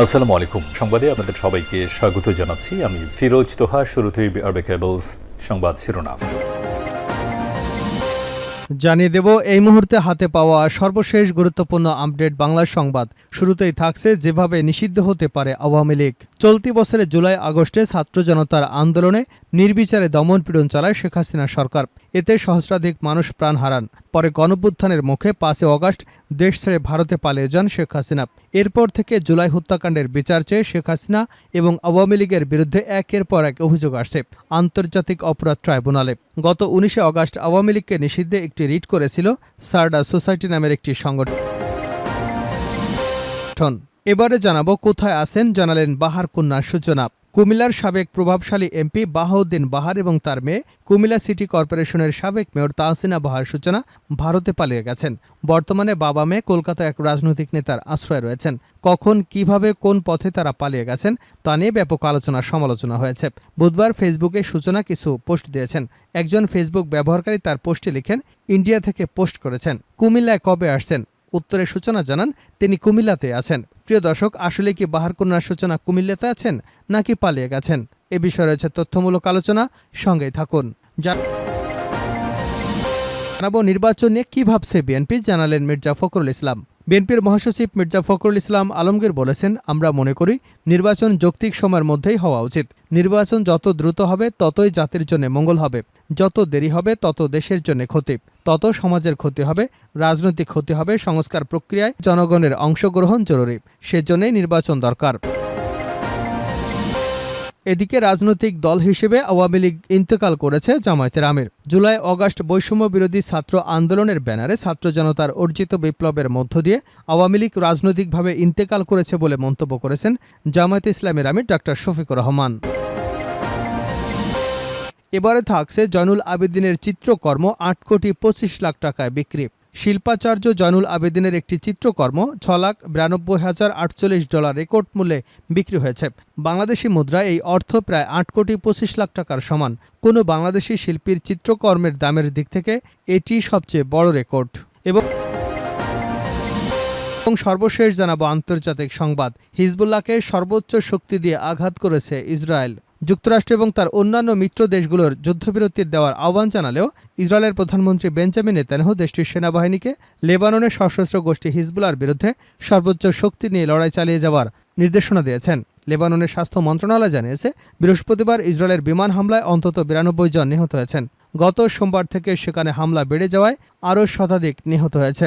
আসসালামু আলাইকুম। সংবাদে আপনাদের সবাইকে স্বাগত জানাচ্ছি। আমি ফিরোজ তোহা, শুরুতেই আরবে কেবলস সংবাদ শিরোনাম। জানিয়ে দেব, এই মুহূর্তে হাতে পাওয়া সর্বশেষ গুরুত্বপূর্ণ আপডেট বাংলা সংবাদ। শুরুতেই থাকছে, যেভাবে নিষিদ্ধ হতে পারে আওয়ামী লীগ। চলতি বছরের জুলাই আগস্টে ছাত্র জনতার আন্দোলনে নির্বিচারে দমন পীড়ন চালায় শেখ হাসিনা সরকার। এতে সহস্রাধিক মানুষ প্রাণ হারান। পরে গণপুত্থানের মুখে পাঁচে অগাস্ট দেশ ছেড়ে ভারতে পালিয়ে যান শেখ হাসিনা। এরপর থেকে জুলাই হত্যাকাণ্ডের বিচার চেয়ে শেখ হাসিনা এবং আওয়ামী লীগের বিরুদ্ধে একের পর এক অভিযোগ আসছে আন্তর্জাতিক অপরাধ ট্রাইব্যুনালে। গত উনিশে অগাস্ট আওয়ামী লীগকে নিষিদ্ধে একটি রিট করেছিল সারডা সোসাইটি নামের একটি সংগঠন। এবারে জানাব কোথায় আছেন জানালেন বাহার কন্যার সূচনা কুমিল্লার সাবেক প্রভাবশালী এমপি বাহাউদ্দিন বাহার এবং তার মেয়ে কুমিল্লা সিটি কর্পোরেশনের সাবেক মেয়র তাহসিনা বাহার সূচনা ভারতে পালিয়ে গেছেন। বর্তমানে বাবা মেয়ে কলকাতা এক রাজনৈতিক নেতার আশ্রয় রয়েছেন। কখন, কীভাবে, কোন পথে তারা পালিয়ে গেছেন তা নিয়ে ব্যাপক আলোচনা, সমালোচনা হয়েছে। বুধবার ফেসবুকে সূচনা কিছু পোস্ট দিয়েছেন। একজন ফেসবুক ব্যবহারকারী তার পোস্টে লিখেন, ইন্ডিয়া থেকে পোস্ট করেছেন। কুমিল্লায় কবে আসছেন? উত্তরে সূচনা জানান তিনি কুমিল্লাতে আছেন। প্রিয় দর্শক, আসলে কি বাহার কন্যার সূচনা কুমিল্লাতে আছেন নাকি পালিয়ে গেছেন? এ বিষয়ে রয়েছে তথ্যমূলক আলোচনা, সঙ্গেই থাকুন। যা জানাব নির্বাচন নিয়ে কী ভাবছে বিএনপি, জানালেন মির্জা ফখরুল ইসলাম। বিএনপির মহাসচিব মির্জা ফখরুল ইসলাম আলমগীর বলেছেন, আমরা মনে করি নির্বাচন যৌক্তিক সময়ের মধ্যেই হওয়া উচিত। নির্বাচন যত দ্রুত হবে, ততই জাতির জন্য মঙ্গল হবে। যত দেরি হবে, তত দেশের জন্য ক্ষতি। তত সমাজের ক্ষতি হবে, রাজনৈতিক ক্ষতি হবে, সংস্কার প্রক্রিয়ায় জনগণের অংশগ্রহণ জরুরি। সেজন্যই নির্বাচন দরকার। এদিকে রাজনৈতিক দল হিসেবে আওয়ামী লীগ ইন্তেকাল করেছে জামায়াতের আমির। জুলাই অগাস্ট বৈষম্য বিরোধী ছাত্র আন্দোলনের ব্যানারে ছাত্র জনতার অর্জিত বিপ্লবের মধ্য দিয়ে আওয়ামী লীগ রাজনৈতিকভাবে ইন্তেকাল করেছে বলে মন্তব্য করেছেন জামায়াতে ইসলামের আমির ডাক্তার শফিকুর রহমান। এবারে থাকছে জয়নুল আবেদিনের চিত্রকর্ম, আট কোটি পঁচিশ লাখ টাকায় বিক্রি। শিল্পাচার্য জয়নুল আবেদিনের একটি চিত্রকর্ম ছ লাখ বিরানব্বই হাজার আটচল্লিশ ডলার রেকর্ড মূল্যে বিক্রি হয়েছে। বাংলাদেশি মুদ্রায় এই অর্থ প্রায় আট কোটি পঁচিশ লাখ টাকার সমান। কোনো বাংলাদেশি শিল্পীর চিত্রকর্মের দামের দিক থেকে এটি সবচেয়ে বড় রেকর্ড। এবং এবং সর্বশেষ জানাব আন্তর্জাতিক সংবাদ। হিজবুল্লাহকে সর্বোচ্চ শক্তি দিয়ে আঘাত করেছে ইসরায়েল। যুক্তরাষ্ট্র এবং তার অন্যান্য মিত্র দেশগুলোর যুদ্ধবিরতির দেওয়ার আহ্বান জানালেও ইসরায়েলের প্রধানমন্ত্রী বেঞ্জামিন নেতানহু দেশটির সেনাবাহিনীকে লেবাননের সশস্ত্র গোষ্ঠী হিজবুলার বিরুদ্ধে সর্বোচ্চ শক্তি নিয়ে লড়াই চালিয়ে যাওয়ার নির্দেশনা দিয়েছেন। লেবাননের স্বাস্থ্য মন্ত্রণালয় জানিয়েছে, বৃহস্পতিবার ইসরায়েলের বিমান হামলায় অন্তত বিরানব্বই জন নিহত হয়েছেন। গত সোমবার থেকে সেখানে হামলা বেড়ে যাওয়ায় আরও শতাধিক নিহত হয়েছে।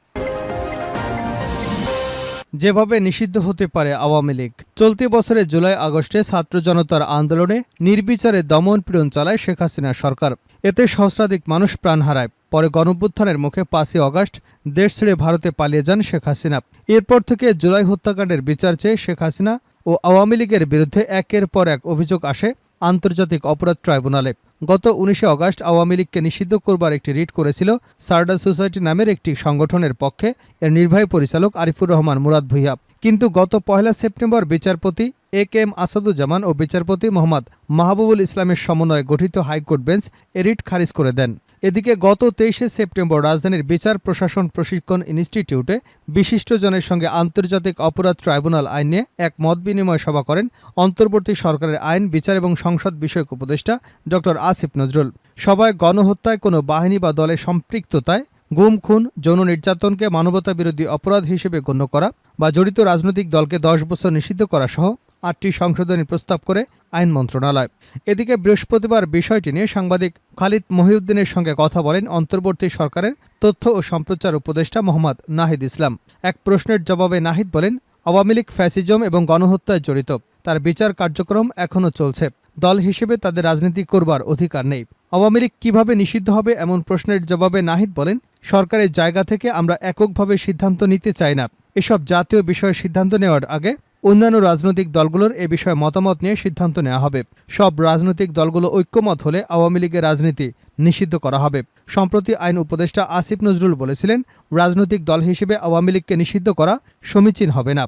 যেভাবে নিষিদ্ধ হতে পারে আওয়ামী লীগ। চলতি বছরের জুলাই আগস্টে ছাত্র জনতার আন্দোলনে নির্বিচারে দমন পীড়ন চালায় শেখ হাসিনা সরকার। এতে সহস্রাধিক মানুষ প্রাণ হারায়। পরে গণভ্যুত্থানের মুখে পাঁচই অগাস্ট দেশ ছেড়ে ভারতে পালিয়ে যান শেখ হাসিনা। এরপর থেকে জুলাই হত্যাকাণ্ডের বিচার চেয়ে শেখ হাসিনা ও আওয়ামী লীগের বিরুদ্ধে একের পর এক অভিযোগ আসে। আন্তর্জাতিক অপরাধ ট্রাইব্যুনালে। গত উনিশে অগাস্ট আওয়ামী লীগকে নিষিদ্ধ করবার একটি রিট করেছিল সারডা সোসাইটি নামের একটি সংগঠনের পক্ষে। এর নির্বাহী পরিচালক আরিফুর রহমান মুরাদ ভুইয়া। কিন্তু গত পহেলা সেপ্টেম্বর বিচারপতি এ কে এম আসাদুজ্জামান ও বিচারপতি মোহাম্মদ মাহবুবুল ইসলামের সমন্বয়ে গঠিত হাইকোর্ট বেঞ্চ এ রিট খারিজ করে দেন। এদিকে গত তেইশে সেপ্টেম্বর রাজধানীর বিচার প্রশাসন প্রশিক্ষণ ইনস্টিটিউটে বিশিষ্টজনের সঙ্গে আন্তর্জাতিক অপরাধ ট্রাইব্যুনাল আইন এক মত বিনিময় সভা করেন অন্তর্বর্তী সরকারের আইন, বিচার এবং সংসদ বিষয়ক উপদেষ্টা ড. আসিফ নজরুল। সভায় গণহত্যায় কোনো বাহিনী বা দলের সম্পৃক্ততায় গুম, খুন, যৌন নির্যাতনকে মানবতা বিরোধী অপরাধ হিসেবে গণ্য করা বা জড়িত রাজনৈতিক দলকে দশ বছর নিষিদ্ধ করা সহ আটটি সংশোধনী প্রস্তাব করে আইন মন্ত্রণালয়। এদিকে বৃহস্পতিবার বিষয়টি নিয়ে সাংবাদিক খালিদ মহিউদ্দিনের সঙ্গে কথা বলেন অন্তর্বর্তী সরকারের তথ্য ও সম্প্রচার উপদেষ্টা মোহাম্মদ নাহিদ ইসলাম। এক প্রশ্নের জবাবে নাহিদ বলেন, আওয়ামী লীগ ফ্যাসিজম এবং গণহত্যায় জড়িত। তার বিচার কার্যক্রম এখনও চলছে। দল হিসেবে তাদের রাজনীতি করবার অধিকার নেই। আওয়ামী লীগ কীভাবে নিষিদ্ধ হবে এমন প্রশ্নের জবাবে নাহিদ বলেন, সরকারের জায়গা থেকে আমরা এককভাবে সিদ্ধান্ত নিতে চাই না। এসব জাতীয় বিষয়ে সিদ্ধান্ত নেওয়ার আগে অন্যান্য রাজনৈতিক দলগুলোর এ বিষয়ে মতামত নিয়ে সিদ্ধান্ত নেওয়া হবে। সব রাজনৈতিক দলগুলো ঐক্যমত হলে আওয়ামী লীগের রাজনীতি নিষিদ্ধ করা হবে। সম্প্রতি আইন উপদেষ্টা আসিফ নজরুল বলেছিলেন, রাজনৈতিক দল হিসেবে আওয়ামী লীগকে নিষিদ্ধ করা সমীচীন হবে না।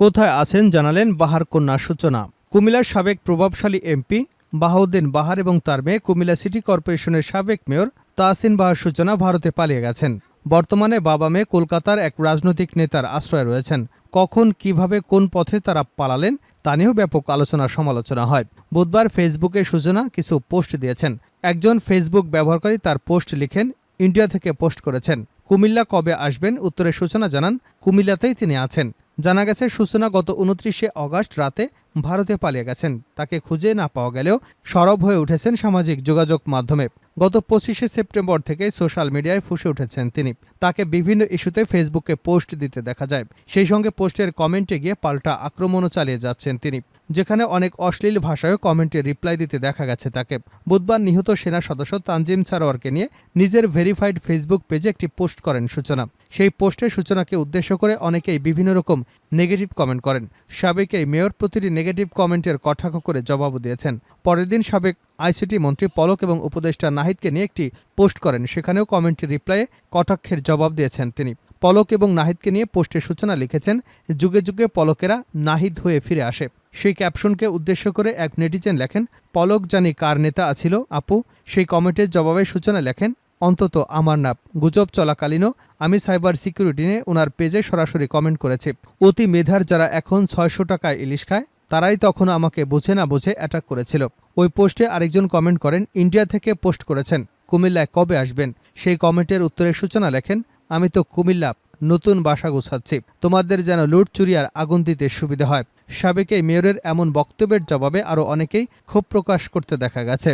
কোথায় আছেন জানালেন বাহার কন্যা সূচনা। কুমিল্লার সাবেক প্রভাবশালী এমপি বাহাউদ্দিন বাহার এবং তার মেয়ে কুমিল্লা সিটি কর্পোরেশনের সাবেক মেয়র তাহসিন বাহার সূচনা ভারতে পালিয়ে গেছেন। বর্তমানে বাবা মেয়ে কলকাতার এক রাজনৈতিক নেতার আশ্রয় রয়েছেন। কখন, কীভাবে, কোন পথে তারা পালালেন, তা নিয়েও ব্যাপক আলোচনা সমালোচনা হয়। বুধবার ফেসবুকে সূচনা কিছু পোস্ট দিয়েছেন। একজন ফেসবুক ব্যবহারকারী তার পোস্ট লিখেন, ইন্ডিয়া থেকে পোস্ট করেছেন। কুমিল্লা কবে আসবেন? উত্তরে সূচনা জানান, কুমিল্লাতেই তিনি আছেন। জানা গেছে, সূচনা গত উনত্রিশে অগাস্ট রাতে ভারতে পালিয়ে গেছেন। তাকে খুঁজে না পাওয়া গেলেও সরব হয়ে উঠেছেন সামাজিক যোগাযোগ মাধ্যমে। গত পঁচিশে সেপ্টেম্বর থেকে সোশ্যাল মিডিয়ায় ফুসে উঠেছেন তিনি। তাকে বিভিন্ন ইস্যুতে ফেসবুকে পোস্ট দিতে দেখা যায়। সেই সঙ্গে পোস্টের কমেন্টে গিয়ে পাল্টা আক্রমণও চালিয়ে যাচ্ছেন তিনি। যেখানে অনেক অশ্লীল ভাষায়ও কমেন্টে রিপ্লাই দিতে দেখা গেছে তাকে। বুধবার নিহত সেনা সদস্য তানজিম সারোয়ারকে নিয়ে নিজের ভেরিফাইড ফেসবুক পেজে একটি পোস্ট করেন সূচনা। সেই পোস্টে সূচনাকে উদ্দেশ্য করে অনেকেই বিভিন্ন রকম নেগেটিভ কমেন্ট করেন। সাবেক এই মেয়র প্রতিটি নেগেটিভ কমেন্টের কটাক্ষ করে জবাবও দিয়েছেন। পরের দিন সাবেক আইসিটি মন্ত্রী পলক এবং উপদেষ্টা নাহিদকে নিয়ে একটি পোস্ট করেন। সেখানেও কমেন্টের রিপ্লাইয়ে কটাক্ষের জবাব দিয়েছেন তিনি। পলক এবং নাহিদকে নিয়ে পোস্টের সূচনা লিখেছেন। যুগে যুগে পলকেরা নাহিদ হয়ে ফিরে আসে। সেই ক্যাপশনকে উদ্দেশ্য করে এক নেটিজেন লেখেন, পলক জানি কার নেতা আছিল, আপু। সেই কমেন্টের জবাবে সূচনা লেখেন, অন্তত আমার নাম। গুজব চলাকালীনও আমি সাইবার সিকিউরিটি নিয়ে ওনার পেজে সরাসরি কমেন্ট করেছি। অতি মেধার যারা এখন ছয়শো টাকায় ইলিশ খায়, তারাই তখন আমাকে বুঝে না বুঝে অ্যাটাক করেছিল। ওই পোস্টে আরেকজন কমেন্ট করেন, ইন্ডিয়া থেকে পোস্ট করেছেন। কুমিল্লায় কবে আসবেন? সেই কমেন্টের উত্তরে সূচনা লেখেন আমি তো কুমিল্লা নতুন বাসা গোছাচ্ছি। তোমাদের যেন লুট চুরি আর আগুন দিতে সুবিধা হয়। সাবেক মেয়রের এমন বক্তব্যের জবাবে আরও অনেকেই ক্ষোভ প্রকাশ করতে দেখা গেছে।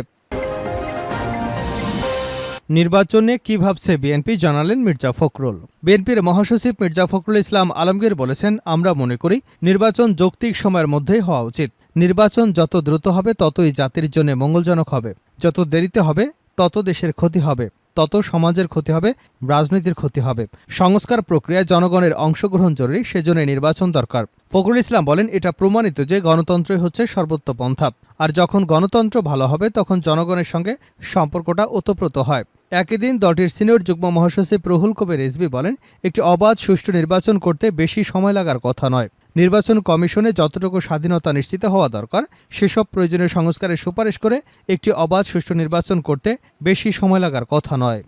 নির্বাচনে কি ভাবছে বিএনপি জানালেন মির্জা ফখরুল। বিএনপির মহাসচিব মির্জা ফখরুল ইসলাম আলমগীর বলেছেন, আমরা মনে করি নির্বাচন যৌক্তিক সময়ের মধ্যেই হওয়া উচিত। নির্বাচন যত দ্রুত হবে, ততই জাতির জন্য মঙ্গলজনক হবে। যত দেরিতে হবে, তত দেশের ক্ষতি হবে। তত সমাজের ক্ষতি হবে, রাজনীতির ক্ষতি হবে। সংস্কার প্রক্রিয়ায় জনগণের অংশগ্রহণ জরুরি সেজন্য নির্বাচন দরকার। ফখরুল ইসলাম বলেন, এটা প্রমাণিত যে গণতন্ত্রই হচ্ছে সর্বোত্ত পন্থা। আর যখন গণতন্ত্র ভালো হবে, তখন জনগণের সঙ্গে সম্পর্কটা ওতপ্রোত হয়। একই দিন দলটির সিনিয়র যুগ্ম মহাসচিব প্রহুল কবির রিজভি বলেন, একটি অবাধ সুষ্ঠু নির্বাচন করতে বেশি সময় লাগার কথা নয়। নির্বাচন কমিশনে যতটুকু স্বাধীনতা নিশ্চিত হওয়া দরকার, সেসব প্রয়োজনীয় সংস্কারের সুপারিশ করে একটি অবাধ সুষ্ঠু নির্বাচন করতে বেশি সময় লাগার কথা নয়।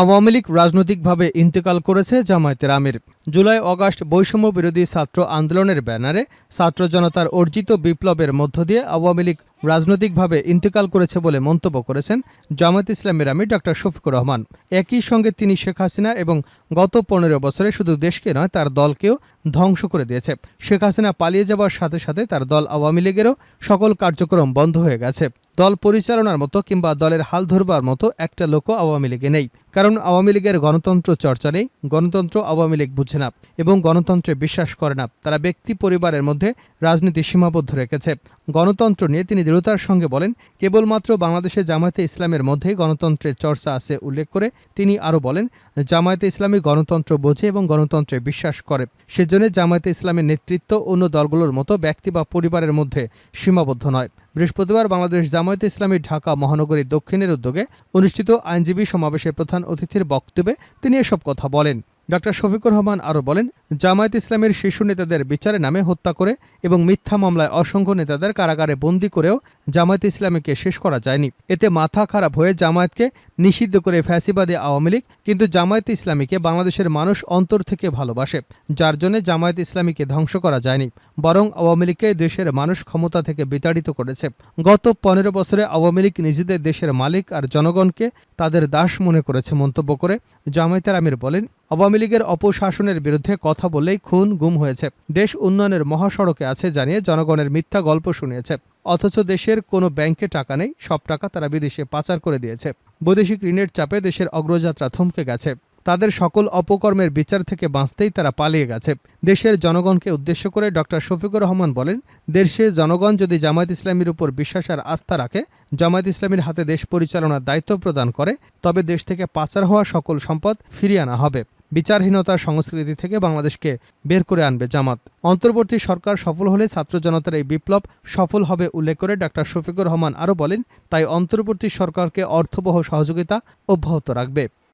আওয়ামী লীগ রাজনৈতিকভাবে ইন্তেকাল করেছে জামায়াতের আমির জুলাই অগাস্ট বৈষম্য বিরোধী ছাত্র আন্দোলনের ব্যানারে ছাত্র জনতার অর্জিত বিপ্লবের মধ্য দিয়ে আওয়ামী লীগ রাজনৈতিকভাবে ইন্তেকাল করেছে বলে মন্তব্য করেছেন জামায়াত ইসলামের আমির ডক্টর শফিকুর রহমান। একই সঙ্গে তিনি শেখ হাসিনা এবং গত পনেরো বছরে শুধু দেশকে নয়, তার দলকেও ধ্বংস করে দিয়েছে। শেখ হাসিনা পালিয়ে যাওয়ার সাথে সাথে তার দল আওয়ামী লীগেরও সকল কার্যক্রম বন্ধ হয়ে গেছে। দল পরিচালনার মতো কিংবা দলের হাল ধরবার মতো একটা লোক আওয়ামী লীগে নেই। কারণ আওয়ামী লীগের গণতন্ত্র চর্চা নেই, গণতন্ত্র আওয়ামী লীগ বুঝে না এবং গণতন্ত্রে বিশ্বাস করে না। তারা ব্যক্তি পরিবারের মধ্যে রাজনীতি সীমাবদ্ধ রেখেছে। গণতন্ত্র নিয়ে তিনি দৃঢ়তার সঙ্গে বলেন, কেবলমাত্র বাংলাদেশে জামায়াতে ইসলামের মধ্যেই গণতন্ত্রের চর্চা আছে উল্লেখ করে তিনি আরও বলেন, জামায়াতে ইসলামী গণতন্ত্র বোঝে এবং গণতন্ত্রে বিশ্বাস করে। সেজন্য জামায়াতে ইসলামের নেতৃত্ব অন্য দলগুলোর মতো ব্যক্তি বা পরিবারের মধ্যে সীমাবদ্ধ নয়। বৃহস্পতিবার বাংলাদেশ জামায়াতে ইসলামী ঢাকা মহানগরী দক্ষিণের উদ্যোগে অনুষ্ঠিত আইনজীবী সমাবেশের প্রধান অতিথির বক্তব্যে তিনি এসব কথা বলেন। ডক্টর শফিকুর রহমান আরও বলেন, জামায়াত ইসলামের শীর্ষ নেতাদের বিচারে নামে হত্যা করে এবং মিথ্যা মামলায় অসংখ্য নেতাদের কারাগারে বন্দী করেও জামায়াত ইসলামীকে শেষ করা যায়নি। এতে মাথা খারাপ হয়ে জামায়াতকে নিষিদ্ধ করে ফ্যাসিবাদী আওয়ামী লীগ কিন্তু জামায়াত ইসলামীকে বাংলাদেশের মানুষ অন্তর থেকে ভালোবাসে, যার জন্য জামায়াত ইসলামীকে ধ্বংস করা যায়নি, বরং আওয়ামী লীগকে দেশের মানুষ ক্ষমতা থেকে বিতাড়িত করেছে। গত পনেরো বছরে আওয়ামী লীগ নিজেদের দেশের মালিক আর জনগণকে তাদের দাস মনে করেছে মন্তব্য করে জামায়াতের আমির বলেন, আওয়ামী লীগের অপশাসনের বিরুদ্ধে কথা বললেই খুন গুম হয়েছে। দেশ উন্নয়নের মহাসড়কে আছে জানিয়ে জনগণের মিথ্যা গল্প শুনিয়েছে। অথচ দেশের কোনো ব্যাংকে টাকা নেই, সব টাকা তারা বিদেশে পাচার করে দিয়েছে। বৈদেশিক ঋণের চাপে দেশের অগ্রযাত্রা থমকে গেছে। তাদের সকল অপকর্মের বিচার থেকে বাঁচতেই তারা পালিয়ে গেছে। দেশের জনগণকে উদ্দেশ্য করে ডক্টর শফিকুর রহমান বলেন দেশের জনগণ যদি জামায়াত ইসলামীর উপর বিশ্বাস আর আস্থা রাখে, জামায়াত ইসলামীর হাতে দেশ পরিচালনার দায়িত্ব প্রদান করে, তবে দেশ থেকে পাচার হওয়া সকল সম্পদ ফিরিয়ে আনা হবে। বিচারহীনতার সংস্কৃতি থেকে বাংলাদেশকে বের করে আনবে জামাত। অন্তর্বর্তী সরকার সফল হলে ছাত্র জনতার এই বিপ্লব সফল হবে উল্লেখ করে ডাক্তার শফিকুর রহমান আরও বলেন, তাই অন্তর্বর্তী সরকারকে অর্থবহ সহযোগিতা অব্যাহত রাখবে।